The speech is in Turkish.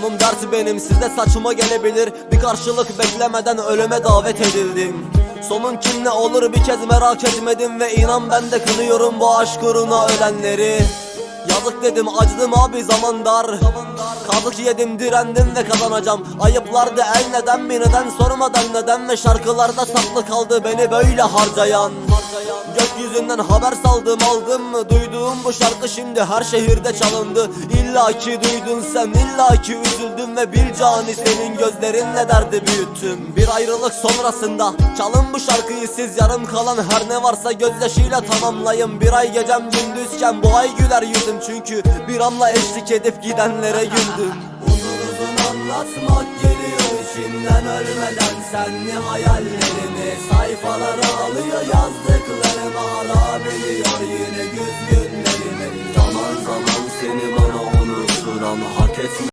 Sonum dert benim size saçma gelebilir. Bir karşılık beklemeden ölüme davet edildim. Sonun kim ne olur bir kez merak etmedim Ve inan ben de kınıyorum bu aşk uğruna ölenleri. Yazık dedim acıdım abi zaman dar. Kazık yedim direndim ve kazanacağım. Ayıplardı el neden mi neden sormadan neden Ve şarkılarda saklı kaldı beni böyle harcayan Gökyüzünden haber saldım aldım mı? Duyduğum bu şarkı şimdi her şehirde çalındı. İlla ki duydun sen illa ki üzüldüm Ve bir cani senin gözlerinle derdi büyüttüm. Bir ayrılık sonrasında çalın bu şarkıyı siz Yarım kalan her ne varsa gözyaşıyla tamamlayın. Bir ay gecem gündüzken bu ay güler yüzüm Çünkü bir anla eşlik edip gidenlere güldüm. Uzun anlatmak geliyor içimden ölmeden senli hayallerimi Sayfalara unutturan hak etme